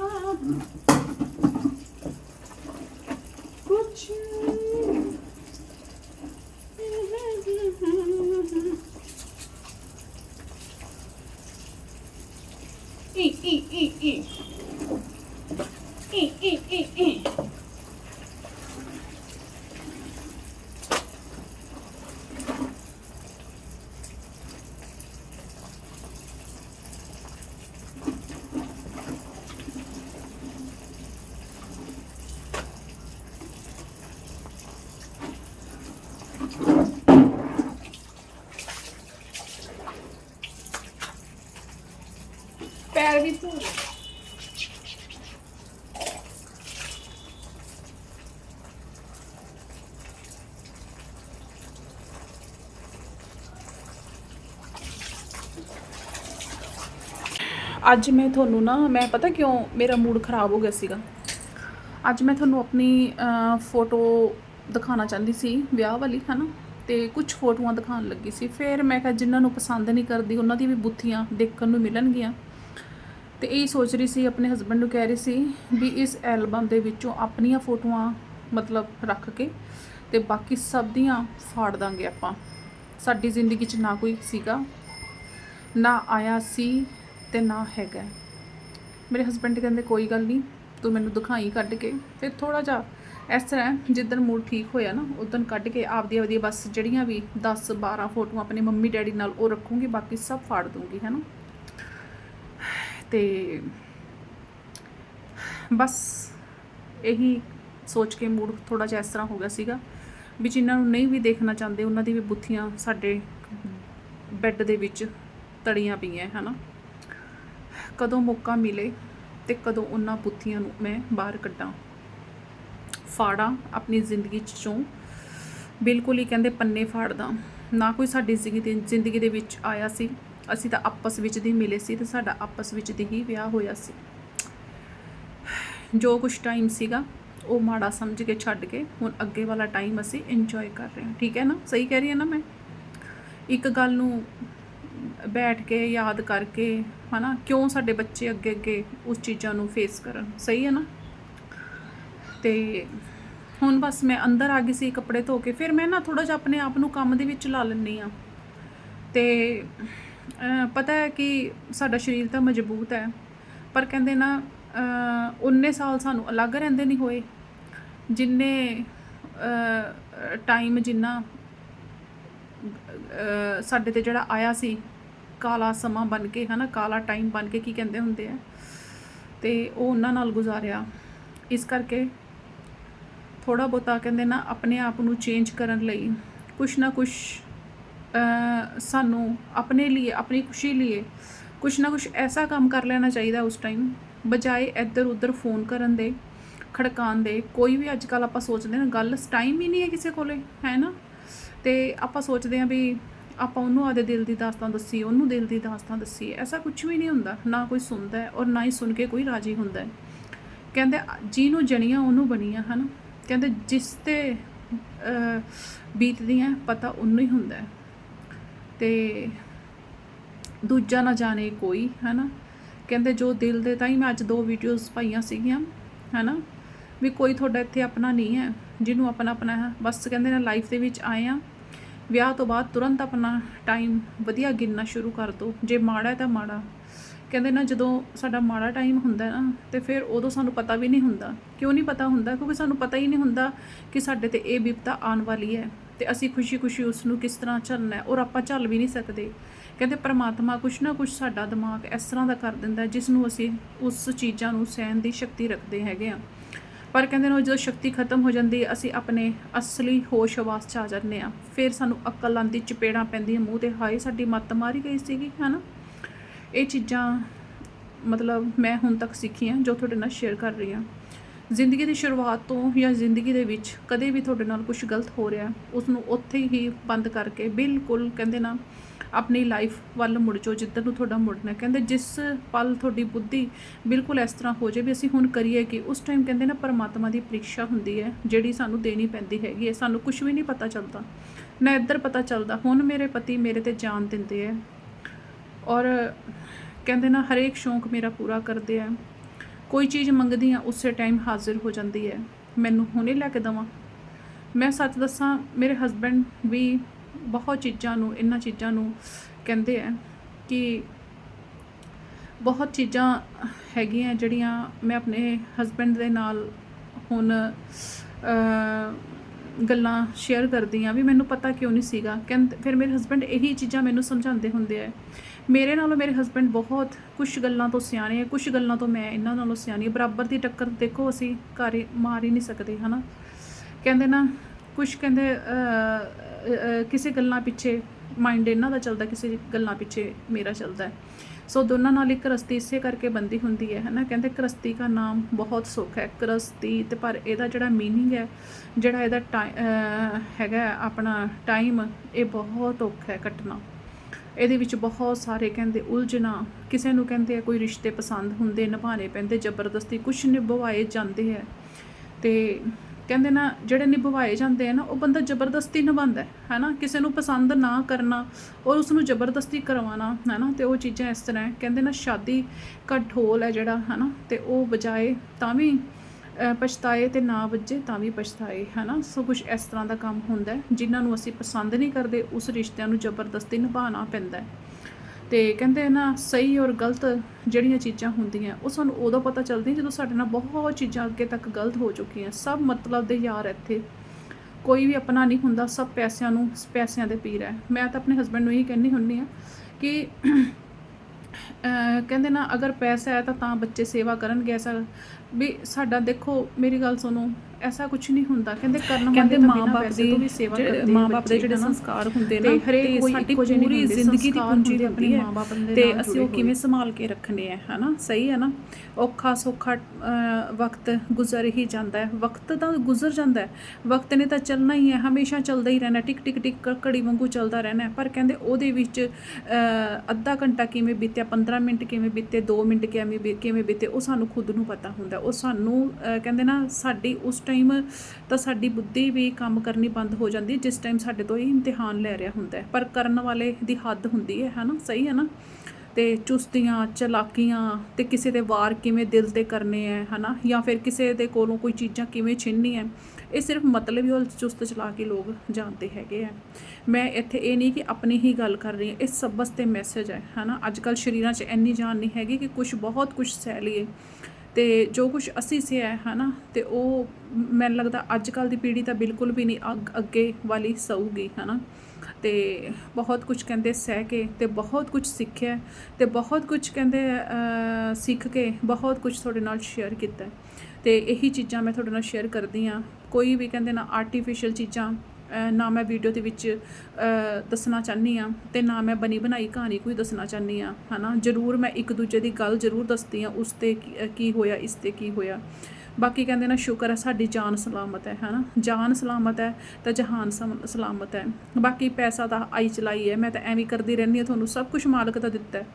ਅੱਜ ਮੈਂ ਤੁਹਾਨੂੰ ਨਾ, ਮੈਂ ਪਤਾ ਕਿਉਂ ਮੇਰਾ ਮੂਡ ਖਰਾਬ ਹੋ ਗਿਆ ਸੀਗਾ? ਅੱਜ ਮੈਂ ਤੁਹਾਨੂੰ ਆਪਣੀ ਫੋਟੋ ਦਿਖਾਉਣਾ ਚਾਹੁੰਦੀ ਸੀ, ਵਿਆਹ ਵਾਲੀ, ਹਨਾ? ਤੇ ਕੁਝ ਫੋਟੋਆਂ ਦਿਖਾਉਣ ਲੱਗੀ ਸੀ। ਫਿਰ ਮੈਂ ਕਿਹਾ, ਜਿਨ੍ਹਾਂ ਨੂੰ ਪਸੰਦ ਨਹੀਂ ਕਰਦੀ, ਉਹਨਾਂ ਦੀ ਵੀ ਬੁੱਥੀਆਂ ਦੇਖਣ ਨੂੰ ਮਿਲਣਗੀਆਂ। ਤੇ ਇਹ ਸੋਚ ਰਹੀ ਸੀ, ਆਪਣੇ ਹਸਬੰਡ ਨੂੰ ਕਹਿ ਰਹੀ ਸੀ ਵੀ ਇਸ ਐਲਬਮ ਦੇ ਵਿੱਚੋਂ ਆਪਣੀਆਂ ਫੋਟੋਆਂ, ਮਤਲਬ ਰੱਖ ਕੇ ਤੇ ਬਾਕੀ ਸਭ ਦੀਆਂ ਫਾੜ ਦਾਂਗੇ ਆਪਾਂ। ਸਾਡੀ ਜ਼ਿੰਦਗੀ 'ਚ ਨਾ ਕੋਈ ਸੀਗਾ, ਨਾ ਆਇਆ ਸੀ ਤੇ ਨਾ ਹੈਗਾ। ਮੇਰੇ ਹਸਬੰਡ ਕਹਿੰਦੇ ਕੋਈ ਗੱਲ ਨਹੀਂ ਤੂੰ ਮੈਨੂੰ ਦਿਖਾਈ ਕੱਢ ਕੇ ਫਿਰ ਥੋੜਾ ਜਿਹਾ ਇਸ ਤਰ੍ਹਾਂ ਹੈ, ਮੂਡ ਠੀਕ ਹੋਇਆ ਨਾ ਉਦੋਂ ਕੱਢ ਕੇ ਆਪਦੀ ਆਪਦੀ ਬਸ ਜਿਹੜੀਆਂ ਵੀ 10 12 ਫੋਟੋਆਂ ਆਪਣੇ ਮੰਮੀ ਡੈਡੀ ਨਾਲ ਉਹ ਰੱਖੂੰਗੀ ਬਾਕੀ ਸਭ ਫਾੜ ਦੂੰਗੀ ਹੈ ਨਾ ਤੇ ਬਸ ਇਹੀ ਸੋਚ ਕੇ ਮੂਡ ਥੋੜਾ ਜਿਹਾ ਇਸ ਤਰ੍ਹਾਂ ਹੋ ਗਿਆ ਸੀਗਾ ਵੀ ਜਿਨ੍ਹਾਂ ਨੂੰ ਨਹੀਂ ਵੀ ਦੇਖਣਾ ਚਾਹੁੰਦੇ ਉਹਨਾਂ ਦੀ ਵੀ ਬੁੱਥੀਆਂ ਸਾਡੇ ਬੈੱਡ ਦੇ ਵਿੱਚ ਤੜੀਆਂ ਪਈਆਂ ਹਨਾ? ਕਦੋਂ ਮੌਕਾ ਮਿਲੇ ਤੇ ਕਦੋਂ ਉਹਨਾਂ ਬੁੱਥੀਆਂ ਨੂੰ ਮੈਂ ਬਾਹਰ ਕੱਢਾਂ। ਫਾੜਾਂ ਆਪਣੀ ਜ਼ਿੰਦਗੀ 'ਚ ਚੋਂ ਬਿਲਕੁਲ ਹੀ ਕਹਿੰਦੇ ਪੰਨੇ ਫਾੜਦਾ। ਨਾ ਕੋਈ ਸਾਡੀ ਜ਼ਿੰਦਗੀ ਜ਼ਿੰਦਗੀ ਦੇ ਵਿੱਚ ਆਇਆ ਸੀ। ਅਸੀਂ ਤਾਂ ਆਪਸ ਵਿੱਚ ਦੀ ਮਿਲੇ ਸੀ ਤੇ ਸਾਡਾ ਆਪਸ ਵਿੱਚ ਦੀ ਹੀ ਵਿਆਹ ਹੋਇਆ ਸੀ। ਜੋ ਕੁਝ ਟਾਈਮ ਸੀਗਾ, ਉਹ ਮਾੜਾ ਸਮਝ ਕੇ ਛੱਡ ਕੇ ਹੁਣ ਅੱਗੇ ਵਾਲਾ ਟਾਈਮ ਅਸੀਂ ਇੰਜੋਏ ਕਰ ਰਹੇ ਹਾਂ। ਠੀਕ ਹੈ ਨਾ? ਸਹੀ ਕਹਿ ਰਹੀ ਹਾਂ ਨਾ ਮੈਂ? ਇੱਕ ਗੱਲ ਨੂੰ ਬੈਠ ਕੇ ਯਾਦ ਕਰਕੇ ਹਨਾ? ਕਿਉਂ ਸਾਡੇ ਬੱਚੇ ਅੱਗੇ ਅੱਗੇ ਉਸ ਚੀਜ਼ਾਂ ਨੂੰ ਫੇਸ ਕਰਨ? ਸਹੀ ਹੈ ਨਾ? ਤੇ ਹੁਣ ਬਸ ਮੈਂ ਅੰਦਰ ਆ ਗਈ ਸੀ ਕੱਪੜੇ ਧੋ ਕੇ ਫਿਰ ਮੈਂ ਨਾ ਥੋੜਾ ਜਿਹਾ ਆਪਣੇ ਆਪ ਨੂੰ ਕੰਮ ਦੇ ਵਿੱਚ ਲਾ ਲੈਂਦੀ ਆ ਤੇ ਪਤਾ ਹੈ ਕਿ ਸਾਡਾ ਸਰੀਰ ਤਾਂ ਮਜ਼ਬੂਤ ਹੈ ਪਰ ਕਹਿੰਦੇ ਨਾ ਅਹ, ਉਨੇ ਸਾਲ ਸਾਨੂੰ ਅਲੱਗ ਰਹਿੰਦੇ ਨਹੀਂ ਹੋਏ ਜਿੰਨੇ ਟਾਈਮ ਜਿੰਨਾ ਸਾਡੇ ਤੇ ਜਿਹੜਾ ਆਇਆ ਸੀ ਕਾਲਾ ਸਮਾਂ ਬਣ ਕੇ, ਹਨਾ, ਕਾਲਾ ਟਾਈਮ ਬਣ ਕੇ ਕੀ ਕਹਿੰਦੇ ਹੁੰਦੇ ਆ। ਤੇ ਉਹ ਉਹਨਾਂ ਨਾਲ ਗੁਜ਼ਾਰਿਆ। ਇਸ ਕਰਕੇ ਥੋੜਾ ਬਹੁਤਾ ਕਹਿੰਦੇ ਨਾ, ਆਪਣੇ ਆਪ ਨੂੰ ਚੇਂਜ ਕਰਨ ਲਈ ਕੁਛ ਨਾ ਕੁਛ ਸਾਨੂੰ ਆਪਣੇ ਲਈ ਆਪਣੀ ਖੁਸ਼ੀ ਲਈ ਕੁਛ ਨਾ ਕੁਛ ਐਸਾ ਕੰਮ ਕਰ ਲੈਣਾ ਚਾਹੀਦਾ ਉਸ ਟਾਈਮ ਬਜਾਏ ਇੱਧਰ ਉੱਧਰ ਫੋਨ ਕਰਨ ਦੇ, ਖੜਕਾਉਣ ਦੇ, ਕੋਈ ਵੀ ਅੱਜ ਕੱਲ ਆਪਾਂ ਸੋਚਦੇ ਨਾ ਗੱਲ ਟਾਈਮ ਹੀ ਨਹੀਂ ਹੈ ਕਿਸੇ ਕੋਲੇ, ਹੈ ਨਾ? ਤੇ ਆਪਾਂ ਸੋਚਦੇ ਹਾਂ ਵੀ ਆਪਾਂ ਉਹਨੂੰ ਆਦੇ ਦਿਲ ਦੀ ਦਾਸਤਾਨ ਦੱਸੀ ਉਹਨੂੰ ਦਿਲ ਦੀ ਦਾਸਤਾਨ ਦੱਸੀ ਐਸਾ ਕੁਝ ਵੀ ਨਹੀਂ ਹੁੰਦਾ ਨਾ ਕੋਈ ਸੁਣਦਾ ਹੈ ਔਰ ਨਾ ਹੀ ਸੁਣ ਕੇ ਕੋਈ ਰਾਜੀ ਹੁੰਦਾ ਹੈ। ਕਹਿੰਦੇ ਜਿਹਨੂੰ ਜਣੀਆਂ ਉਹਨੂੰ ਬਣੀਆਂ ਹਨ? ਕਹਿੰਦੇ ਜਿਸ ਤੇ ਅਹ, ਬੀਤਦੀਆਂ ਪਤਾ ਉਹਨੂੰ ਹੀ ਹੁੰਦਾ ਹੈ। ਤੇ ਦੂਜਾ ਨਾ ਜਾਣੇ ਕੋਈ ਹਨਾ? ਕਹਿੰਦੇ ਜੋ ਦਿਲ ਦੇ ਤਾਂ ਹੀ ਮੈਂ ਅੱਜ ਦੋ ਵੀਡੀਓਜ਼ ਪਾਈਆਂ ਸੀਗੀਆਂ ਹਨਾ? ਵੀ ਕੋਈ ਤੁਹਾਡਾ ਇੱਥੇ ਆਪਣਾ ਨਹੀਂ ਹੈ ਜਿਹਨੂੰ ਆਪਣਾ ਆਪਣਾ ਹੈ। ਬਸ ਕਹਿੰਦੇ ਨੇ ਲਾਈਫ ਦੇ ਵਿੱਚ ਆਏ ਆ ਵਿਆਹ ਤੋਂ ਬਾਅਦ ਤੁਰੰਤ ਆਪਣਾ ਟਾਈਮ ਵਧੀਆ ਗਿਣਨਾ ਸ਼ੁਰੂ ਕਰ ਦਿਓ ਜੇ ਮਾੜਾ ਹੈ ਤਾਂ ਮਾੜਾ। ਕਹਿੰਦੇ ਨਾ ਜਦੋਂ ਸਾਡਾ ਮਾੜਾ ਟਾਈਮ ਹੁੰਦਾ ਨਾ, ਤੇ ਫਿਰ ਉਦੋਂ ਸਾਨੂੰ ਪਤਾ ਵੀ ਨਹੀਂ ਹੁੰਦਾ। ਕਿਉਂ ਨਹੀਂ ਪਤਾ ਹੁੰਦਾ? ਕਿਉਂਕਿ ਸਾਨੂੰ ਪਤਾ ਹੀ ਨਹੀਂ ਹੁੰਦਾ ਕਿ ਸਾਡੇ ਤੇ ਇਹ ਵਿਪਤਾ ਆਉਣ ਵਾਲੀ ਹੈ। ਤੇ ਅਸੀਂ ਖੁਸ਼ੀ-ਖੁਸ਼ੀ ਉਸ ਨੂੰ ਕਿਸ ਤਰ੍ਹਾਂ ਝੱਲਣਾ ਹੈ, ਔਰ ਆਪਾਂ ਝੱਲ ਵੀ ਨਹੀਂ ਸਕਦੇ। ਕਹਿੰਦੇ ਪ੍ਰਮਾਤਮਾ ਕੁਛ ਨਾ ਕੁਛ ਸਾਡਾ ਦਿਮਾਗ ਇਸ ਤਰ੍ਹਾਂ ਦਾ ਕਰ ਦਿੰਦਾ ਜਿਸ ਨੂੰ ਅਸੀਂ ਉਸ ਚੀਜ਼ਾਂ ਨੂੰ ਸਹਿਣ ਦੀ ਸ਼ਕਤੀ ਰੱਖਦੇ ਹੈਗੇ ਆ ਪਰ ਕਹਿੰਦੇ ਨੇ ਜਦੋਂ ਸ਼ਕਤੀ ਖਤਮ ਹੋ ਜਾਂਦੀ ਹੈ, ਅਸੀਂ ਆਪਣੇ ਅਸਲੀ ਹੋਸ਼ ਆਵਾਸ ਚ ਆ ਜਾਂਦੇ ਆ ਫਿਰ ਸਾਨੂੰ ਅਕਲ ਆਂਦੀ ਚਪੇੜਾਂ ਪੈਂਦੀਆਂ, ਮੂੰਹ ਤੇ ਹਾਏ, ਸਾਡੀ ਮੱਤ ਮਾਰੀ ਗਈ ਸੀਗੀ, ਹਨਾ? ਇਹ ਚੀਜ਼ਾਂ ਮਤਲਬ ਮੈਂ ਹੁਣ ਤੱਕ ਸਿੱਖੀਆਂ, ਜੋ ਤੁਹਾਡੇ ਨਾਲ ਸ਼ੇਅਰ ਕਰ ਰਹੀ ਹਾਂ। ਜ਼ਿੰਦਗੀ ਦੀ ਸ਼ੁਰੂਆਤ ਤੋਂ ਜਾਂ ਜ਼ਿੰਦਗੀ ਦੇ ਵਿੱਚ ਕਦੇ ਵੀ ਤੁਹਾਡੇ ਨਾਲ ਕੁਝ ਗਲਤ ਹੋ ਰਿਹਾ ਉਸ ਨੂੰ ਉੱਥੇ ਹੀ ਬੰਦ ਕਰਕੇ ਬਿਲਕੁਲ ਕਹਿੰਦੇ ਨਾ, ਆਪਣੀ ਲਾਈਫ ਵੱਲ ਮੁੜ ਜਾਓ ਜਿੱਧਰ ਨੂੰ ਤੁਹਾਡਾ ਮੁੜਨਾ ਕਹਿੰਦੇ ਜਿਸ ਪਲ ਤੁਹਾਡੀ ਬੁੱਧੀ ਬਿਲਕੁਲ ਇਸ ਤਰ੍ਹਾਂ ਹੋ ਜਾਏ ਵੀ ਅਸੀਂ ਹੁਣ ਕਰੀਏ ਕਿ, ਉਸ ਟਾਈਮ ਕਹਿੰਦੇ ਨਾ ਪਰਮਾਤਮਾ ਦੀ ਪ੍ਰੀਖਿਆ ਹੁੰਦੀ ਹੈ, ਜਿਹੜੀ ਸਾਨੂੰ ਦੇਣੀ ਪੈਂਦੀ ਹੈਗੀ ਹੈ। ਸਾਨੂੰ ਕੁਝ ਵੀ ਨਹੀਂ ਪਤਾ ਚੱਲਦਾ, ਨਾ ਇੱਧਰ ਪਤਾ ਚੱਲਦਾ, ਹੁਣ ਮੇਰੇ ਪਤੀ ਮੇਰੇ ਤੇ ਜਾਨ ਦਿੰਦੇ ਹੈ। ਔਰ ਕਹਿੰਦੇ ਨਾ ਹਰੇਕ ਸ਼ੌਂਕ ਮੇਰਾ ਪੂਰਾ ਕਰਦੇ ਆ ਕੋਈ ਚੀਜ਼ ਮੰਗਦੀ ਆ ਉਸੇ ਟਾਈਮ ਹਾਜ਼ਰ ਹੋ ਜਾਂਦੀ ਹੈ। ਮੈਨੂੰ ਹੁਣੇ ਲੈ ਕੇ ਦਵਾਂ। ਮੈਂ ਸੱਚ ਦੱਸਾਂ, ਮੇਰੇ ਹਸਬੰਡ ਵੀ ਬਹੁਤ ਚੀਜ਼ਾਂ ਨੂੰ ਇਹਨਾਂ ਚੀਜ਼ਾਂ ਨੂੰ ਕਹਿੰਦੇ ਆ ਕਿ ਬਹੁਤ ਚੀਜ਼ਾਂ ਹੈਗੀਆਂ ਜਿਹੜੀਆਂ ਮੈਂ ਆਪਣੇ ਹਸਬੰਡ ਦੇ ਨਾਲ ਹੁਣ ਗੱਲਾਂ ਸ਼ੇਅਰ ਕਰਦੀ ਆ ਵੀ ਮੈਨੂੰ ਪਤਾ ਕਿਉਂ ਨਹੀਂ ਸੀਗਾ। ਕਹਿੰਦੇ, ਫਿਰ ਮੇਰੇ ਹਸਬੰਡ ਇਹੀ ਚੀਜ਼ਾਂ ਮੈਨੂੰ ਸਮਝਾਉਂਦੇ ਹੁੰਦੇ ਆ ਮੇਰੇ ਨਾਲੋਂ ਮੇਰੇ ਹਸਬੰਡ ਬਹੁਤ ਕੁਝ ਗੱਲਾਂ ਤੋਂ ਸਿਆਣੇ ਆ ਕੁਝ ਗੱਲਾਂ ਤੋਂ ਮੈਂ ਇਹਨਾਂ ਨਾਲੋਂ ਸਿਆਣੀ ਬਰਾਬਰ ਦੀ ਟੱਕਰ ਦੇਖੋ, ਅਸੀਂ ਘਰ ਹੀ ਮਾਰ ਹੀ ਨਹੀਂ ਸਕਦੇ, ਹਨਾ? ਕਹਿੰਦੇ ਨਾ ਕੁਝ ਕਹਿੰਦੇ ਕਿਸੇ ਗੱਲਾਂ ਪਿੱਛੇ ਮਾਈਂਡ ਇਹਨਾਂ ਦਾ ਚੱਲਦਾ, ਕਿਸੇ ਗੱਲਾਂ ਪਿੱਛੇ ਮੇਰਾ ਚੱਲਦਾ। ਸੋ ਦੋਨਾਂ ਨਾਲ ਇੱਕ ਰਸਤੀ ਇਸੇ ਕਰਕੇ ਬੰਦੀ ਹੁੰਦੀ ਹੈ, ਹਨਾ? ਕਹਿੰਦੇ ਕਰਸਤੀ ਦਾ ਨਾਮ ਬਹੁਤ ਸੁੱਖ ਹੈ, ਕਰਸਤੀ ਤੇ ਪਰ ਇਹਦਾ ਜਿਹੜਾ ਮੀਨਿੰਗ ਹੈ, ਜਿਹੜਾ ਇਹਦਾ ਟਾਈ- ਹੈਗਾ ਆਪਣਾ ਟਾਈਮ ਇਹ ਬਹੁਤ ਔਖਾ ਹੈ ਕੱਟਣਾ। ਇਹਦੇ ਵਿੱਚ ਬਹੁਤ ਸਾਰੇ ਕਹਿੰਦੇ ਉਲਝਣਾ ਕਿਸੇ ਨੂੰ ਕਹਿੰਦੇ ਆ ਕੋਈ ਰਿਸ਼ਤੇ ਪਸੰਦ ਹੁੰਦੇ ਨਿਭਾਣੇ ਪੈਂਦੇ, ਜ਼ਬਰਦਸਤੀ ਕੁਝ ਨਿਭਵਾਏ ਜਾਂਦੇ ਹੈ ਤੇ ਕਹਿੰਦੇ ਨਾ, ਜਿਹੜੇ ਨਿਭਵਾਏ ਜਾਂਦੇ ਆ ਨਾ, ਉਹ ਬੰਦਾ ਜ਼ਬਰਦਸਤੀ ਨਿਭਾਉਂਦਾ ਹੈ ਨਾ ਕਿਸੇ ਨੂੰ ਪਸੰਦ ਨਾ ਕਰਨਾ ਔਰ ਉਸ ਨੂੰ ਜ਼ਬਰਦਸਤੀ ਕਰਵਾਉਣਾ ਹੈ ਨਾ ਤੇ ਉਹ ਚੀਜ਼ਾਂ ਇਸ ਤਰ੍ਹਾਂ ਕਹਿੰਦੇ ਨਾ, ਸ਼ਾਦੀ ਦਾ ਢੋਲ ਹੈ ਜਿਹੜਾ ਹੈ ਨਾ ਤੇ ਉਹ ਬਜਾਏ ਤਾਂ ਵੀ ਪਛਤਾਏ ਤੇ ਨਾ ਵੱਜੇ ਤਾਂ ਵੀ ਪਛਤਾਏ, ਹੈਨਾ? ਸੋ ਕੁਝ ਇਸ ਤਰ੍ਹਾਂ ਦਾ ਕੰਮ ਹੁੰਦਾ ਹੈ, ਜਿਨ੍ਹਾਂ ਨੂੰ ਅਸੀਂ ਪਸੰਦ ਨਹੀਂ ਕਰਦੇ, ਉਸ ਰਿਸ਼ਤਿਆਂ ਨੂੰ ਜ਼ਬਰਦਸਤੀ ਨਿਭਾਉਣਾ ਪੈਂਦਾ ਹੈ। ਤੇ ਕਹਿੰਦੇ ਨਾ, ਸਹੀ ਔਰ ਗਲਤ ਜਿਹੜੀਆਂ ਚੀਜ਼ਾਂ ਹੁੰਦੀਆਂ, ਉਹ ਸਾਨੂੰ ਉਦੋਂ ਪਤਾ ਚੱਲਦੀਆਂ ਜਦੋਂ ਸਾਡੇ ਨਾਲ ਬਹੁਤ ਚੀਜ਼ਾਂ ਅੱਗੇ ਤੱਕ ਗਲਤ ਹੋ ਚੁੱਕੀਆਂ। ਸਭ ਮਤਲਬ ਦੇ ਯਾਰ ਇੱਥੇ। ਕੋਈ ਵੀ ਆਪਣਾ ਨਹੀਂ ਹੁੰਦਾ, ਸਭ ਪੈਸਿਆਂ ਨੂੰ, ਪੈਸਿਆਂ ਦੇ ਪੀਰ ਹੈ। ਮੈਂ ਤਾਂ ਆਪਣੇ ਹਸਬੰਡ ਨੂੰ ਇਹੀ ਕਹਿੰਦੀ ਹੁੰਨੀ ਆ ਕਿ ਕਹਿੰਦੇ ਨਾ, ਅਗਰ ਪੈਸਾ ਹੈ ਤਾਂ ਤਾਂ ਬੱਚੇ ਸੇਵਾ ਕਰਨਗੇ, ਐਸਾ ਵੀ ਸਾਡਾ ਦੇਖੋ ਮੇਰੀ ਗੱਲ ਸੁਣੋ ਐਸਾ ਕੁਝ ਨਹੀਂ ਹੁੰਦਾ। ਕਹਿੰਦੇ ਕਰਨ ਕਹਿੰਦੇ ਪੈਸੇ ਦੀ ਤੋਂ ਵੀ ਸੇਵਾ ਕਰਦੇ ਮਾਂ-ਬਾਪ ਦੇ ਜਿਹੜੇ। ਸੰਸਕਾਰ ਹੁੰਦੇ ਨਾ ਹਰੇਕ ਤੇ ਕੋਈ ਸਾਡੀ ਪੂਰੀ ਜ਼ਿੰਦਗੀ ਦੀ ਪੂੰਜੀ ਹੁੰਦੇ ਆਪਣੀ ਦੇ ਤੇ ਅਸੀਂ ਉਹ ਕਿਵੇਂ ਸੰਭਾਲ ਕੇ ਰੱਖਣੇ ਆ ਹਨਾ? ਸਹੀ ਹੈ ਨਾ? ਔਖਾ ਸੌਖਾ ਵਕਤ ਗੁਜ਼ਰ ਹੀ ਜਾਂਦਾ ਹੈ। ਵਕਤ ਤਾਂ ਗੁਜ਼ਰ ਜਾਂਦਾ ਹੈ। ਵਕਤ ਨੇ ਤਾਂ ਚੱਲਣਾ ਹੀ ਹੈ ਹਮੇਸ਼ਾ ਚੱਲਦਾ ਹੀ ਰਹਿਣਾ ਟਿਕ ਟਿਕ ਟਿਕ ਘੜੀ ਵਾਂਗੂ ਚੱਲਦਾ ਰਹਿਣਾ ਹੈ। ਪਰ ਕਹਿੰਦੇ ਉਹਦੇ ਵਿੱਚ ਅੱਧਾ ਘੰਟਾ ਕਿਵੇਂ ਬੀਤਿਆ 15 ਮਿੰਟ ਕਿਵੇਂ ਬੀਤੇ 2 ਮਿੰਟ ਕਿਵੇਂ ਕਿਵੇਂ ਬੀਤੇ ਉਹ ਸਾਨੂੰ ਖੁਦ ਨੂੰ ਪਤਾ ਹੁੰਦਾ। ਉਹ ਸਾਨੂੰ ਕਹਿੰਦੇ ਨਾ ਸਾਡੀ ਉਸ ਟਾਈਮ ਤਾਂ ਸਾਡੀ ਬੁੱਧੀ ਵੀ ਕੰਮ ਕਰਨੀ ਬੰਦ ਹੋ ਜਾਂਦੀ ਹੈ, ਜਿਸ ਟਾਈਮ ਸਾਡੇ ਤੋਂ ਇਹ ਇਮਤਿਹਾਨ ਲੈ ਰਿਹਾ ਹੁੰਦਾ ਹੈ। ਪਰ ਕਰਨ ਵਾਲੇ ਦੀ ਹੱਦ ਹੁੰਦੀ ਹੈ, ਹਨਾ? ਸਹੀ ਹੈ ਨਾ? ਤੇ ਚੁਸਤੀਆਂ, ਚਲਾਕੀਆਂ ਤੇ ਕਿਸੇ ਦੇ ਵਾਰ ਕਿਵੇਂ ਦਿਲ ਤੇ ਕਰਨੇ ਹੈ, ਹਨਾ? ਜਾਂ ਫਿਰ ਕਿਸੇ ਦੇ ਕੋਲੋਂ ਕੋਈ ਚੀਜ਼ਾਂ ਕਿਵੇਂ ਛਿੰਨੀ ਹੈ, ਇਹ ਸਿਰਫ ਮਤਲਬ ਹੀ ਉਹ ਚੁਸਤ ਚਲਾ ਕੇ ਲੋਕ ਜਾਣਦੇ ਹੈਗੇ ਆ ਮੈਂ ਇੱਥੇ ਇਹ ਨਹੀਂ ਕਿ ਆਪਣੀ ਹੀ ਗੱਲ ਕਰ ਰਹੀ ਹਾਂ, ਇਹ ਸਭ ਵਾਸਤੇ ਮੈਸੇਜ ਹੈ, ਹਨਾ? ਅੱਜ ਕੱਲ ਸ਼ਰੀਰਾਂ 'ਚ ਇੰਨੀ ਜਾਨ ਨਹੀਂ ਹੈਗੀ ਕਿ ਕੁਝ ਬਹੁਤ ਕੁਝ ਸਹਿ ਲਈਏ। ਤੇ ਜੋ ਕੁਝ ਅਸੀਂ ਸਿਆ ਹੈ ਨਾ ਤੇ ਉਹ ਮੈਨੂੰ ਲੱਗਦਾ ਅੱਜ ਕੱਲ ਦੀ ਪੀੜ੍ਹੀ ਤਾਂ ਬਿਲਕੁਲ ਵੀ ਨਹੀਂ ਅੱਗ- ਅੱਗੇ ਵਾਲੀ ਸਊਗੀ ਹਨਾ। ਤੇ ਬਹੁਤ ਕੁਝ ਕਹਿੰਦੇ ਸਹਿ ਕੇ ਤੇ ਬਹੁਤ ਕੁਝ ਸਿੱਖਿਆ ਤੇ ਬਹੁਤ ਕੁਝ ਕਹਿੰਦੇ ਸਿੱਖ ਕੇ ਬਹੁਤ ਕੁਝ ਤੁਹਾਡੇ ਨਾਲ ਸ਼ੇਅਰ ਕੀਤਾ ਤੇ ਇਹੀ ਚੀਜ਼ਾਂ ਮੈਂ ਤੁਹਾਡੇ ਨਾਲ ਸ਼ੇਅਰ ਕਰਦੀ ਆ ਕੋਈ ਵੀ ਕਹਿੰਦੇ ਨਾ ਆਰਟੀਫੀਸ਼ੀਅਲ ਚੀਜ਼ਾਂ ਨਾ ਮੈਂ ਵੀਡੀਓ ਦੇ ਵਿੱਚ ਦੱਸਣਾ ਚਾਹਨੀ ਆ ਤੇ ਨਾ ਮੈਂ ਬਣੀ ਬਣਾਈ ਕਹਾਣੀ ਕੋਈ ਦੱਸਣਾ ਚਾਹਨੀ ਆ ਹਨਾ? ਜ਼ਰੂਰ ਮੈਂ ਇੱਕ ਦੂਜੇ ਦੀ ਗੱਲ ਜ਼ਰੂਰ ਦੱਸਦੀ ਆ ਉਸ ਤੇ ਕੀ- ਕੀ ਹੋਇਆ, ਇਸ ਤੇ ਕੀ ਹੋਇਆ। ਬਾਕੀ ਕਹਿੰਦੇ ਨਾ, ਸ਼ੁਕਰ ਹੈ ਸਾਡੀ ਜਾਨ ਸਲਾਮਤ ਹੈ ਹਨਾ? ਜਾਨ ਸਲਾਮਤ ਹੈ ਤਾਂ ਜਹਾਨ ਸਮ- ਸਲਾਮਤ ਹੈ। ਬਾਕੀ ਪੈਸਾ ਤਾਂ ਆਈ ਚਲਾਈ ਹੈ, ਮੈਂ ਤਾਂ ਐਵੇਂ ਕਰਦੀ ਰਹਿੰਦੀ ਹਾਂ, ਤੁਹਾਨੂੰ ਸਭ ਕੁਝ ਮਾਲਕ ਦਾ ਦਿੱਤਾ ਹੈ।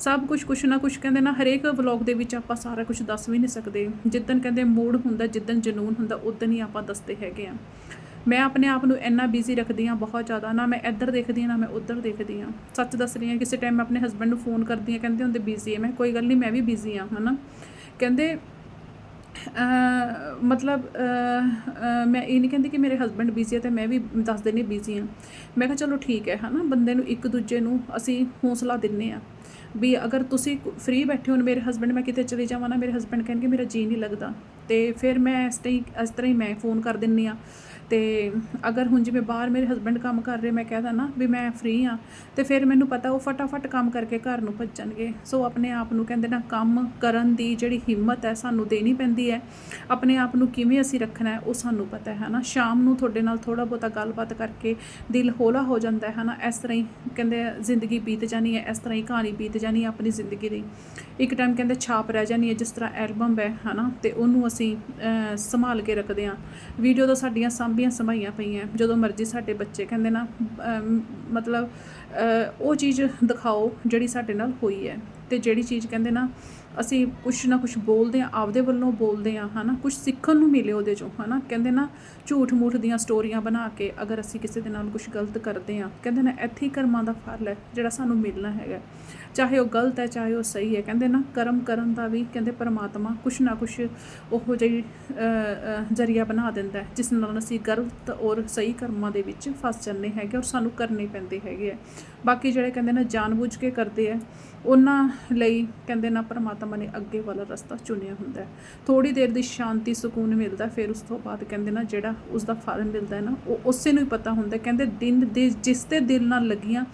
ਸਭ ਕੁਝ ਕੁਛ ਨਾ ਕੁਛ ਕਹਿੰਦੇ ਨਾ, ਹਰੇਕ ਵਲੌਗ ਦੇ ਵਿੱਚ ਆਪਾਂ ਸਾਰਾ ਕੁਝ ਦੱਸ ਵੀ ਨਹੀਂ ਸਕਦੇ। ਜਿੱਦਣ ਕਹਿੰਦੇ ਮੂਡ ਹੁੰਦਾ, ਜਿੱਦਣ ਜਨੂਨ ਹੁੰਦਾ ਉਦੋਂ ਹੀ ਆਪਾਂ ਦੱਸਦੇ ਹੈਗੇ ਆ ਮੈਂ ਆਪਣੇ ਆਪ ਨੂੰ ਇੰਨਾ ਬਿਜ਼ੀ ਰੱਖਦੀ ਹਾਂ, ਬਹੁਤ ਜ਼ਿਆਦਾ, ਨਾ ਮੈਂ ਇੱਧਰ ਦੇਖਦੀ ਹਾਂ, ਨਾ ਮੈਂ ਉੱਧਰ ਦੇਖਦੀ ਹਾਂ। ਸੱਚ ਦੱਸ ਰਹੀ ਹਾਂ, ਕਿਸੇ ਟਾਈਮ ਮੈਂ ਆਪਣੇ ਹਸਬੰਡ ਨੂੰ ਫੋਨ ਕਰਦੀ ਹਾਂ, ਕਹਿੰਦੇ ਹੁੰਦੇ ਬਿਜ਼ੀ ਹੈ। ਮੈਂ ਕੋਈ ਗੱਲ ਨਹੀਂ, ਮੈਂ ਵੀ ਬਿਜ਼ੀ ਹਾਂ, ਹਨਾ? ਕਹਿੰਦੇ ਮਤਲਬ ਮੈਂ ਇਹ ਨਹੀਂ ਕਹਿੰਦੀ ਕਿ ਮੇਰੇ ਹਸਬੰਡ ਬਿਜ਼ੀ ਹੈ ਤੇ ਮੈਂ ਵੀ ਦੱਸ ਦੇਣੀ ਬਿਜ਼ੀ ਹਾਂ। ਮੈਂ ਕਿਹਾ, ਚਲੋ ਠੀਕ ਹੈ, ਹਨਾ? ਬੰਦੇ ਨੂੰ ਇੱਕ ਦੂਜੇ ਨੂੰ ਅਸੀਂ ਹੌਸਲਾ ਦਿੰਨੇ ਆ ਵੀ ਅਗਰ ਤੁਸੀਂ ਫ੍ਰੀ ਬੈਠੇ ਹੋ, ਮੇਰੇ ਹਸਬੰਡ ਮੈਂ ਕਿਤੇ ਚਲੇ ਜਾਵਾਂ ਨਾ, ਮੇਰੇ ਹਸਬੰਡ ਕਹਿਣਗੇ, ਮੇਰਾ ਜੀ ਨਹੀਂ ਲੱਗਦਾ। ਤੇ ਫਿਰ ਮੈਂ ਇਸ ਤਰ੍ਹਾਂ ਹੀ, ਇਸ ਤਰ੍ਹਾਂ ਹੀ ਮੈਂ ਫੋਨ ਕਰ ਦਿੰਨੀ ਆ ਤੇ ਅਗਰ ਹੁਣ ਜਿਵੇਂ ਬਾਹਰ ਮੇਰੇ ਹਸਬੰਡ ਕੰਮ ਕਰ ਰਹੇ, ਮੈਂ ਕਹਿ ਨਾ ਵੀ ਮੈਂ ਫ੍ਰੀ ਆ, ਤੇ ਫਿਰ ਮੈਨੂੰ ਪਤਾ ਉਹ ਫਟਾਫਟ ਕੰਮ ਕਰਕੇ ਘਰ ਨੂੰ ਭੱਜਣਗੇ। ਸੋ ਆਪਣੇ ਆਪ ਨੂੰ ਕਹਿੰਦੇ ਨਾ, ਕੰਮ ਕਰਨ ਦੀ ਜਿਹੜੀ ਹਿੰਮਤ ਹੈ ਸਾਨੂੰ ਦੇਣੀ ਪੈਂਦੀ ਹੈ। ਆਪਣੇ ਆਪ ਨੂੰ ਕਿਵੇਂ ਅਸੀਂ ਰੱਖਣਾ ਹੈ, ਉਹ ਸਾਨੂੰ ਪਤਾ ਹੈ ਨਾ ਸ਼ਾਮ ਨੂੰ ਤੁਹਾਡੇ ਨਾਲ ਥੋੜਾ ਬਹੁਤਾ ਗੱਲਬਾਤ ਕਰਕੇ ਦਿਲ ਹੌਲਾ ਹੋ ਜਾਂਦਾ ਹੈ ਨਾ ਇਸ ਤਰ੍ਹਾਂ ਹੀ ਕਹਿੰਦੇ ਜ਼ਿੰਦਗੀ ਬੀਤ ਜਾਣੀ ਹੈ, ਇਸ ਤਰ੍ਹਾਂ ਹੀ ਕਹਾਣੀ ਬੀਤ ਜਾਣੀ ਹੈ ਆਪਣੀ ਜ਼ਿੰਦਗੀ ਦੀ। ਇੱਕ ਟਾਈਮ ਕਹਿੰਦੇ ਛਾਪ ਰਹਿ ਜਾਣੀ ਹੈ, ਜਿਸ ਤਰ੍ਹਾਂ ਐਲਬਮ ਹੈ, ਹਨਾ? ਤੇ ਉਹਨੂੰ ਅਸੀਂ ਸੰਭਾਲ ਕੇ ਰੱਖਦੇ ਹਾਂ। ਵੀਡੀਓ ਤਾਂ ਸਾਡੀਆਂ ਸਾਂਭੀਆਂ ਸੰਭਾਈਆਂ ਪਈਆਂ। ਜਦੋਂ ਮਰਜ਼ੀ ਸਾਡੇ ਬੱਚੇ ਕਹਿੰਦੇ ਨਾ ਮਤਲਬ ਉਹ ਚੀਜ਼ ਦਿਖਾਓ ਜਿਹੜੀ ਸਾਡੇ ਨਾਲ ਹੋਈ ਹੈ। ਤੇ ਜਿਹੜੀ ਚੀਜ਼ ਕਹਿੰਦੇ ਨਾ, ਅਸੀਂ ਕੁਛ ਨਾ ਕੁਛ ਬੋਲਦੇ ਆ ਆਪਦੇ ਵੱਲੋਂ ਬੋਲਦੇ ਆ ਹਨਾ, ਕੁਛ ਸਿੱਖਣ ਨੂੰ ਮਿਲੇ ਉਹਦੇ ਚੋਂ, ਹਨਾ, ਕਹਿੰਦੇ ਨਾ ਝੂਠ ਮੂਠ ਦੀਆਂ ਸਟੋਰੀਆਂ ਬਣਾ ਕੇ ਅਗਰ ਅਸੀਂ ਕਿਸੇ ਦੇ ਨਾਲ ਕੁਛ ਗਲਤ ਕਰਦੇ ਆ ਕਹਿੰਦੇ ਨਾ ਇੱਥੇ ਹੀ ਕਰਮਾਂ ਦਾ ਫਲ ਹੈ ਜਿਹੜਾ ਸਾਨੂੰ ਮਿਲਣਾ ਹੈਗਾ। ਚਾਹੇ ਉਹ ਗਲਤ ਹੈ, ਚਾਹੇ ਉਹ ਸਹੀ ਹੈ, ਕਹਿੰਦੇ ਨਾ ਕਰਮ ਕਰਨ ਦਾ ਵੀ ਕਹਿੰਦੇ ਪਰਮਾਤਮਾ ਕੁਛ ਨਾ ਕੁਛ ਉਹੋ ਜਿਹੀ ਜ਼ਰੀਆ ਬਣਾ ਦਿੰਦਾ ਹੈ, ਜਿਸ ਨਾਲ ਅਸੀਂ ਗਲਤ ਔਰ ਸਹੀ ਕਰਮਾਂ ਦੇ ਵਿੱਚ ਫਸ ਜਾਂਦੇ ਹੈਗੇ ਔਰ ਸਾਨੂੰ ਕਰਨੇ ਪੈਂਦੇ ਹੈਗੇ ਆ ਬਾਕੀ ਜਿਹੜੇ ਕਹਿੰਦੇ ਨਾ ਜਾਣਬੁੱਝ ਕੇ ਕਰਦੇ ਆ ਉਹਨਾਂ ਲਈ ਕਹਿੰਦੇ ਨਾ ਪਰਮਾਤਮਾ ਨੇ ਅੱਗੇ ਵਾਲਾ ਰਸਤਾ ਚੁਣਿਆ ਹੁੰਦਾ ਹੈ। ਥੋੜੀ ਦੇਰ ਦੀ ਸ਼ਾਂਤੀ, ਸਕੂਨ ਮਿਲਦਾ, ਫਿਰ ਉਸ ਤੋਂ ਬਾਅਦ ਕਹਿੰਦੇ ਨਾ ਜਿਹੜਾ ਉਸ ਦਾ ਫਲ ਮਿਲਦਾ ਹੈ ਨਾ, ਉਹ ਉਸੇ ਨੂੰ ਹੀ ਪਤਾ ਹੁੰਦਾ ਕਹਿੰਦੇ ਦਿਨ ਦੇ ਜਿਸ ਤੇ ਦਿਲ ਨਾਲ ਲੱਗੀਆਂ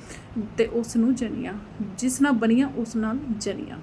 ਤੇ ਉਸ ਨੂੰ ਜਨੀਆਂ, ਜਿਸ ਨਾਲ ਬਣੀਆਂ ਉਸ ਨਾਲ ਜਨੀਆਂ।